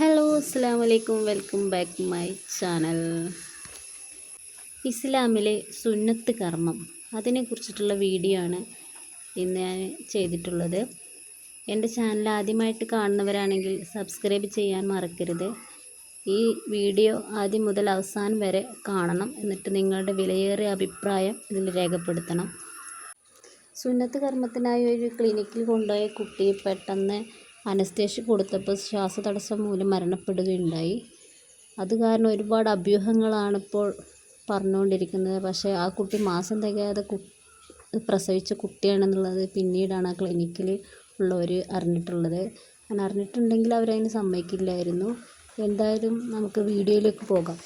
Hello അസ്സാം വലൈക്കും welcome back my channel. ഇസ്ലാമിലെ സുന്നത്ത് കർമ്മം അതിനെക്കുറിച്ചിട്ടുള്ള വീഡിയോ ആണ് ഇന്ന് ഞാൻ ചെയ്തിട്ടുള്ളത്. എന്റെ ചാനൽ ആദ്യമായിട്ട് കാണുന്നവരാണെങ്കിൽ സബ്സ്ക്രൈബ് ചെയ്യാൻ മറക്കരുത്. ഈ വീഡിയോ ആദ്യം മുതൽ അവസാനം വരെ കാണണം. എന്നിട്ട് നിങ്ങളുടെ വിലയേറിയ അഭിപ്രായം ഇതിൽ രേഖപ്പെടുത്തണം. സുന്നത്ത് കർമ്മത്തിനായി ഒരു ക്ലിനിക്കിൽ കൊണ്ടുപോയ കുട്ടി പെട്ടെന്ന് അനസ്തേഷ്യ കൊടുത്തപ്പോൾ ശ്വാസതടസ്സം മൂലം മരണപ്പെടുകയുണ്ടായി. അത് കാരണം ഒരുപാട് അഭ്യൂഹങ്ങളാണിപ്പോൾ പറഞ്ഞുകൊണ്ടിരിക്കുന്നത്. പക്ഷേ ആ കുട്ടി മാസം തികയാതെ കു പ്രസവിച്ച കുട്ടിയാണെന്നുള്ളത് പിന്നീടാണ് ആ ക്ലിനിക്കിൽ ഉള്ളവർ അറിഞ്ഞിട്ടുള്ളത്. അങ്ങനെ അറിഞ്ഞിട്ടുണ്ടെങ്കിൽ അവരതിന് സമ്മതിക്കില്ലായിരുന്നു. എന്തായാലും നമുക്ക് വീഡിയോയിലേക്ക് പോകാം.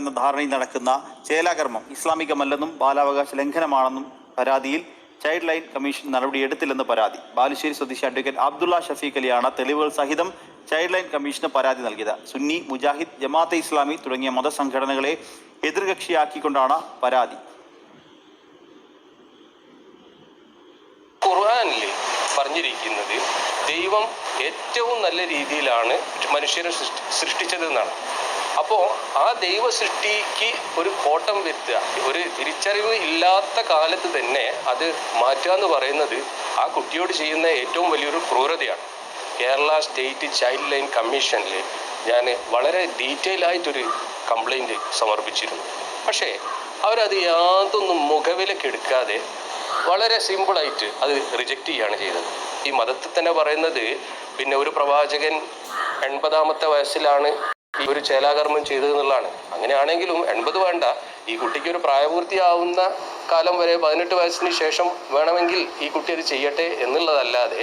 എന്ന ധാരണയിൽ നടക്കുന്ന ചേലാകർമ്മം ഇസ്ലാമികമല്ലെന്നും ബാലാവകാശ ലംഘനമാണെന്നും പരാതിയിൽ ചൈൽഡ് ലൈൻ കമ്മീഷൻ നടപടിയെടുത്തില്ലെന്ന് പരാതി. ബാലുശ്ശേരി സ്വദേശി അഡ്വക്കേറ്റ് അബ്ദുള്ള ഷഫീഖ് അലിയാണ് തെളിവുകൾ സഹിതം ചൈൽഡ് ലൈൻ കമ്മീഷന് പരാതി നൽകിയത്. സുന്നി മുജാഹിദ് ജമാഅത്തെ ഇസ്ലാമി തുടങ്ങിയ മതസംഘടനകളെ എതിർകക്ഷിയാക്കിക്കൊണ്ടാണ് പരാതി. ഖുർആാനിൽ പറഞ്ഞിരിക്കുന്നത് ദൈവം ഏറ്റവും നല്ല രീതിയിലാണ് മനുഷ്യരെ സൃഷ്ടിച്ചതെന്നാണ്. അപ്പോൾ ആ ദൈവ സൃഷ്ടിക്ക് ഒരു കോട്ടം വരുത്തുക. ഒരു തിരിച്ചറിവ് ഇല്ലാത്ത കാലത്ത് തന്നെ അത് മാറ്റുക എന്ന് പറയുന്നത് ആ കുട്ടിയോട് ചെയ്യുന്ന ഏറ്റവും വലിയൊരു ക്രൂരതയാണ്. കേരള സ്റ്റേറ്റ് ചൈൽഡ് ലൈൻ കമ്മീഷനിൽ ഞാൻ വളരെ ഡീറ്റെയിൽ ആയിട്ടൊരു കംപ്ലൈന്റ് സമർപ്പിച്ചിരുന്നു. പക്ഷേ അവരത് യാതൊന്നും മുഖവിലക്കെടുക്കാതെ വളരെ സിമ്പിളായിട്ട് അത് റിജക്റ്റ് ചെയ്യുകയാണ് ചെയ്തത്. ഈ മതത്തിൽ തന്നെ പറയുന്നത് പിന്നെ ഒരു പ്രവാചകൻ എൺപതാമത്തെ വയസ്സിലാണ് ഒരു ചേലാകർമ്മം ചെയ്തതെന്നുള്ളതാണ്. അങ്ങനെയാണെങ്കിലും എൺപത് വേണ്ട. ഈ കുട്ടിക്ക് ഒരു പ്രായപൂർത്തിയാവുന്ന കാലം വരെ പതിനെട്ട് വയസ്സിന് ശേഷം വേണമെങ്കിൽ ഈ കുട്ടി അത് ചെയ്യട്ടെ എന്നുള്ളതല്ലാതെ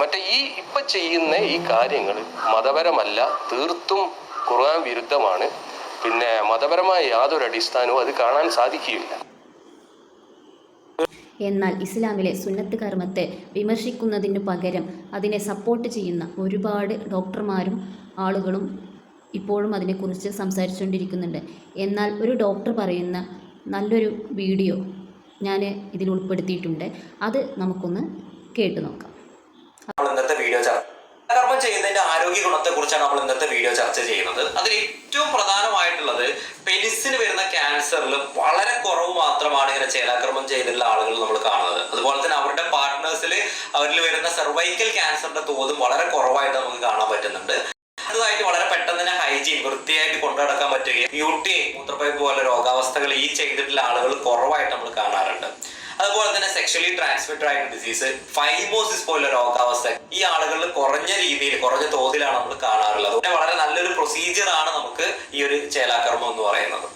മറ്റേ ഈ ഇപ്പൊ ചെയ്യുന്ന ഈ കാര്യങ്ങൾ മതപരമല്ല തീർത്തും ഖുർആൻ വിരുദ്ധമാണ്. പിന്നെ മതപരമായ യാതൊരു അടിസ്ഥാനവും അത് കാണാൻ സാധിക്കുകയില്ല. എന്നാൽ ഇസ്ലാമിലെ സുന്നത്ത് കർമ്മത്തെ വിമർശിക്കുന്നതിനു പകരം അതിനെ സപ്പോർട്ട് ചെയ്യുന്ന ഒരുപാട് ഡോക്ടർമാരും ആളുകളും ഇപ്പോഴും അതിനെക്കുറിച്ച് സംസാരിച്ചുകൊണ്ടിരിക്കുന്നുണ്ട്. എന്നാൽ ഒരു ഡോക്ടർ പറയുന്ന നല്ലൊരു വീഡിയോ ഞാൻ ഇതിൽ ഉൾപ്പെടുത്തിയിട്ടുണ്ട്. അത് നമുക്കൊന്ന് കേട്ടു നോക്കാം. ഇന്നത്തെ വീഡിയോ കർമ്മം ചെയ്യുന്നതിന്റെ ആരോഗ്യ ഗുണത്തെ കുറിച്ചാണ് നമ്മൾ ഇന്നത്തെ വീഡിയോ ചർച്ച ചെയ്യുന്നത്. അതിൽ ഏറ്റവും പ്രധാനമായിട്ടുള്ളത് പെനിസിന് വരുന്ന ക്യാൻസറിൽ വളരെ കുറവ് മാത്രമാണ് ഇങ്ങനെ ചേലാക്രമം ചെയ്തിട്ടുള്ള ആളുകൾ നമ്മൾ കാണുന്നത്. അതുപോലെ തന്നെ അവരുടെ പാർട്ട്നേഴ്സിൽ അവരിൽ വരുന്ന സെർവൈക്കൽ ക്യാൻസറിന്റെ തോത് വളരെ കുറവായിട്ട് നമുക്ക് കാണാൻ പറ്റുന്നുണ്ട്. അടുത്തതായിട്ട് വളരെ പെട്ടെന്ന് തന്നെ ഹൈജീൻ വൃത്തിയായിട്ട് കൊണ്ടുനടക്കാൻ പറ്റുകയും യു ടി മൂത്രപ്പൈപ്പ് പോലെ രോഗാവസ്ഥകൾ ഈ ചെയ്തിട്ടുള്ള ആളുകൾ കുറവായിട്ട് നമ്മൾ കാണാറുണ്ട്. അതുപോലെ തന്നെ സെക്ഷലി ട്രാൻസ്മിറ്റഡ് ആയിട്ടുള്ള ഡിസീസ് ഫൈമോസിസ് പോലുള്ള രോഗാവസ്ഥ ഈ ആളുകളിൽ കുറഞ്ഞ രീതിയിൽ കുറഞ്ഞ തോതിലാണ് നമ്മൾ കാണാറുള്ളത്. വളരെ നല്ലൊരു പ്രൊസീജിയർ ആണ് നമുക്ക് ഈ ഒരു ചേലാകർമ്മം എന്ന് പറയുന്നത്.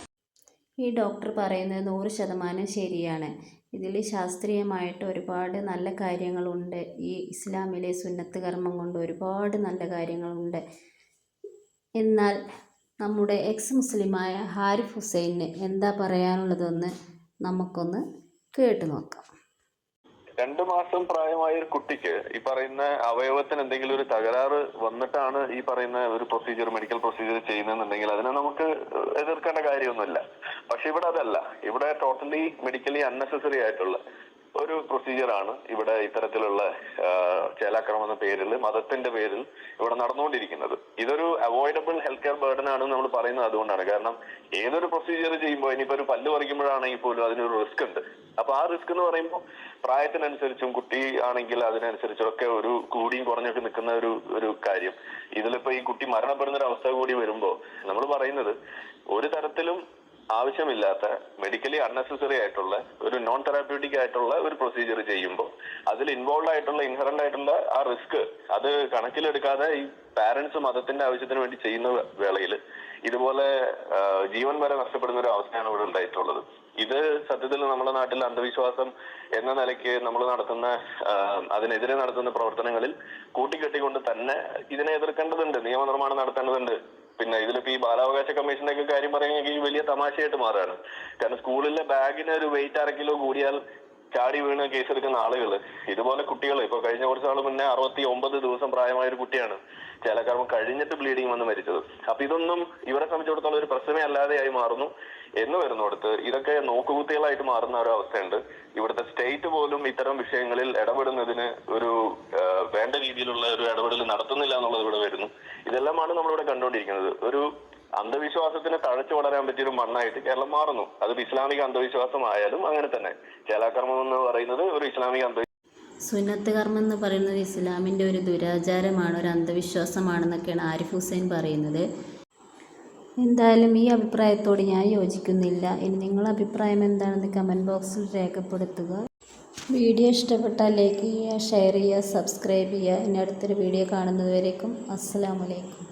ഈ ഡോക്ടർ പറയുന്നത് നൂറ് ശതമാനം ശരിയാണ്. ഇതിൽ ശാസ്ത്രീയമായിട്ട് ഒരുപാട് നല്ല കാര്യങ്ങളുണ്ട്. ഈ ഇസ്ലാമിലെ സുന്നത്ത് കർമ്മം കൊണ്ട് ഒരുപാട് നല്ല കാര്യങ്ങളുണ്ട്. എന്നാൽ നമ്മുടെ എക്സ് മുസ്ലിമായ ഹാരിഫ് ഹുസൈന് എന്താ പറയാനുള്ളതെന്ന് നമുക്കൊന്ന് കേട്ടു നോക്കാം. രണ്ടു മാസം പ്രായമായ ഒരു കുട്ടിക്ക് ഈ പറയുന്ന അവയവത്തിന് എന്തെങ്കിലും ഒരു തകരാറ് വന്നിട്ടാണ് ഈ പറയുന്ന ഒരു പ്രൊസീജിയർ മെഡിക്കൽ പ്രൊസീജിയർ ചെയ്യുന്നതെന്നുണ്ടെങ്കിൽ അതിനെ നമുക്ക് എതിർക്കേണ്ട കാര്യമൊന്നുമില്ല. പക്ഷെ ഇവിടെ അതല്ല. ഇവിടെ ടോട്ടലി മെഡിക്കലി അൺനെസസറി ആയിട്ടുള്ള ഒരു പ്രൊസീജിയറാണ് ഇവിടെ ഇത്തരത്തിലുള്ള ചേലാക്രമം എന്ന പേരിൽ മതത്തിന്റെ പേരിൽ ഇവിടെ നടന്നുകൊണ്ടിരിക്കുന്നത്. ഇതൊരു അവോയ്ഡബിൾ ഹെൽത്ത് കെയർ ബേർഡൻ ആണ് നമ്മൾ പറയുന്നത് അതുകൊണ്ടാണ്. കാരണം ഏതൊരു പ്രൊസീജിയർ ചെയ്യുമ്പോൾ ഇനിയിപ്പോ ഒരു പല്ല് പറിക്കുമ്പോഴാണെങ്കിൽ പോലും അതിനൊരു റിസ്ക് ഉണ്ട്. അപ്പൊ ആ റിസ്ക് എന്ന് പറയുമ്പോൾ പ്രായത്തിനനുസരിച്ചും കുട്ടി ആണെങ്കിൽ അതിനനുസരിച്ചും ഒക്കെ ഒരു കൂടിയും കുറഞ്ഞൊക്കെ നിൽക്കുന്ന ഒരു ഒരു കാര്യം. ഇതിലിപ്പോ ഈ കുട്ടി മരണപ്പെടുന്ന ഒരു അവസ്ഥ കൂടി വരുമ്പോ നമ്മൾ പറയുന്നത് ഒരു തരത്തിലും ആവശ്യമില്ലാത്ത മെഡിക്കലി അൺനെസസറി ആയിട്ടുള്ള ഒരു നോൺ തെറാപ്യൂട്ടിക് ആയിട്ടുള്ള ഒരു പ്രൊസീജിയർ ചെയ്യുമ്പോൾ അതിൽ ഇൻവോൾവ് ആയിട്ടുള്ള ഇൻഹറന്റ് ആയിട്ടുള്ള ആ റിസ്ക് അത് കണക്കിലെടുക്കാതെ ഈ പാരന്റ്സ് മതത്തിന്റെ ആവശ്യത്തിന് വേണ്ടി ചെയ്യുന്ന വേളയിൽ ഇതുപോലെ ജീവൻ വരെ നഷ്ടപ്പെടുന്ന ഒരു അവസ്ഥയാണ് ഇവിടെ ഉണ്ടായിട്ടുള്ളത്. ഇത് സത്യത്തിൽ നമ്മുടെ നാട്ടിൽ അന്ധവിശ്വാസം എന്ന നിലയ്ക്ക് നമ്മൾ നടത്തുന്ന അതിനെതിരെ നടത്തുന്ന പ്രവർത്തനങ്ങളിൽ കൂട്ടിക്കെട്ടിക്കൊണ്ട് തന്നെ ഇതിനെ എതിർക്കേണ്ടതുണ്ട് നിയമനിർമ്മാണം നടത്തേണ്ടതുണ്ട്. പിന്നെ ഇതിലിപ്പോ ഈ ബാലാവകാശ കമ്മീഷന്റെ ഒക്കെ കാര്യം പറയുകയാണെങ്കിൽ വലിയ തമാശയായിട്ട് മാറുകയാണ്. കാരണം സ്കൂളിലെ ബാഗിന് ഒരു വെയിറ്റ് അര കിലോ കൂടിയാൽ ചാടി വീണ് കേസെടുക്കുന്ന ആളുകൾ ഇതുപോലെ കുട്ടികൾ ഇപ്പൊ കഴിഞ്ഞ കുറച്ച് നാൾ മുന്നേ അറുപത്തി ഒമ്പത് ദിവസം പ്രായമായ ഒരു കുട്ടിയാണ് ചേലക്കർമ്മം കഴിഞ്ഞിട്ട് ബ്ലീഡിങ് വന്ന് മരിച്ചത്. അപ്പൊ ഇതൊന്നും ഇവരെ സംബന്ധിച്ചിടത്തോളം ഒരു പ്രശ്നമേ അല്ലാതെയായി മാറുന്നു. എന്ന് വരുന്നിടത്ത് ഇതൊക്കെ നോക്കുകുത്തികളായിട്ട് മാറുന്ന ഒരു അവസ്ഥയുണ്ട്. ഇവിടുത്തെ സ്റ്റേറ്റ് പോലും ഇത്തരം വിഷയങ്ങളിൽ ഇടപെടുന്നതിന് ഒരു വേണ്ട രീതിയിലുള്ള ഒരു ഇടപെടൽ നടത്തുന്നില്ല എന്നുള്ളത് ഇവിടെ വരുന്നു. ഇത് ഇതെല്ലാമാണ് നമ്മളിവിടെ കണ്ടുകൊണ്ടിരിക്കുന്നത്. ഒരു അന്ധവിശ്വാസത്തിന് തഴച്ചു വളരാൻ പറ്റിയൊരു മണ്ണായിട്ട് കേരളം മാറുന്നു. അത് ഇസ്ലാമിക അന്ധവിശ്വാസമായാലും അങ്ങനെ തന്നെ. ചേലാകർമ്മം എന്ന് പറയുന്നത് ഒരു ഇസ്ലാമിക അന്ധ സുന്നത്ത് കർമ്മം എന്ന് പറയുന്നത് ഇസ്ലാമിന്റെ ഒരു ദുരാചാരമാണ് ഒരു അന്ധവിശ്വാസമാണെന്നൊക്കെയാണ് ആരിഫ് ഹുസൈൻ പറയുന്നത്. എന്തായാലും ഈ അഭിപ്രായത്തോട് ഞാൻ യോജിക്കുന്നില്ല. ഇനി നിങ്ങളുടെ അഭിപ്രായം എന്താണെന്ന് കമന്റ് ബോക്സിൽ രേഖപ്പെടുത്തുക. വീഡിയോ ഇഷ്ടപ്പെട്ടാൽ ലൈക്ക് ചെയ്യുക ഷെയർ ചെയ്യുക സബ്സ്ക്രൈബ് ചെയ്യുക. ഇനി അടുത്തൊരു വീഡിയോ കാണുന്നതുവരേക്കും അസ്സലാമലൈക്കും